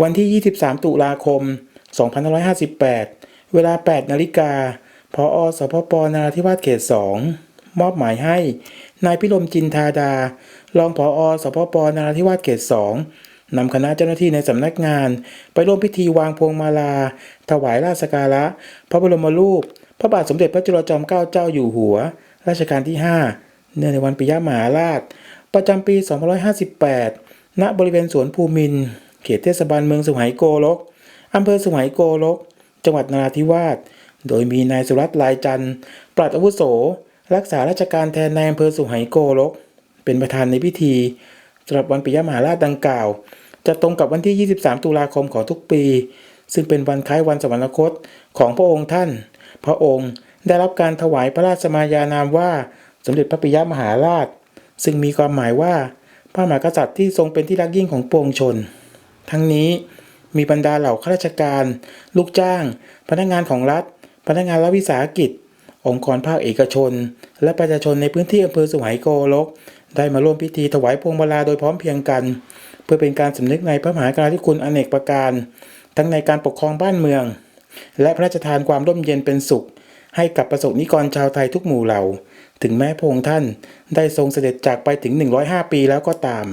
วันที่ 23 ตุลาคม 2558 เวลา 8 นาฬิกาพออสพปนราธิวาสเขต 2 มอบหมายให้ นายพิรมจินทาดา รองผออสพปนราธิวาสเขต 2 นำคณะเจ้าหน้าที่ในสำนักงาน ไปร่วมพิธีวางพวงมาลา ถวายราชสการะ พระบรมรูป พระบาทสมเด็จพระจุลจอมเกล้าเจ้าอยู่หัว รัชกาลที่ 5 เนื่องในวันปิยมหาราช ประจำปี 2558 ณ บริเวณสวนภูมิน เขตเทศบาลเมืองสุไหงโกลกอำเภอสุไหงโกลก จังหวัดนราธิวาส โดยมีนายสุรัตน์ลายจันทร์ปลัดอาวุโส รักษาราชการแทนนายอำเภอสุไหงโกลก เป็นประธานในพิธีสำหรับวันปิยมหาราชดังกล่าว จะตรงกับวันที่ 23 ตุลาคมของทุกปี ซึ่งเป็นวันคล้ายวันสวรรคตของพระองค์ท่าน พระองค์ได้รับการถวายพระราชมายานามว่าสมเด็จพระปิยมหาราช ซึ่งมีความหมายว่าพระมหากษัตริย์ที่ทรงเป็นที่รักยิ่งของปวงชน ทั้งนี้มีบรรดาเหล่าข้าราชการ ลูกจ้าง พนักงานของรัฐ พนักงานรัฐวิสาหกิจ องค์กรภาคเอกชน และประชาชนในพื้นที่อำเภอสุไหงโกลก ได้มาร่วมพิธีถวายพวงมาลาโดยพร้อมเพียงกัน เพื่อเป็นการสำนึกในพระมหากรุณาธิคุณอเนกประการ ทั้งในการปกครองบ้านเมือง และพระราชทานความร่มเย็นเป็นสุข ให้กับประสบนิกรชาวไทยทุกหมู่เหล่า ถึงแม้พระองค์ท่านได้ทรงเสด็จจากไปถึง 105 ปีแล้วก็ตาม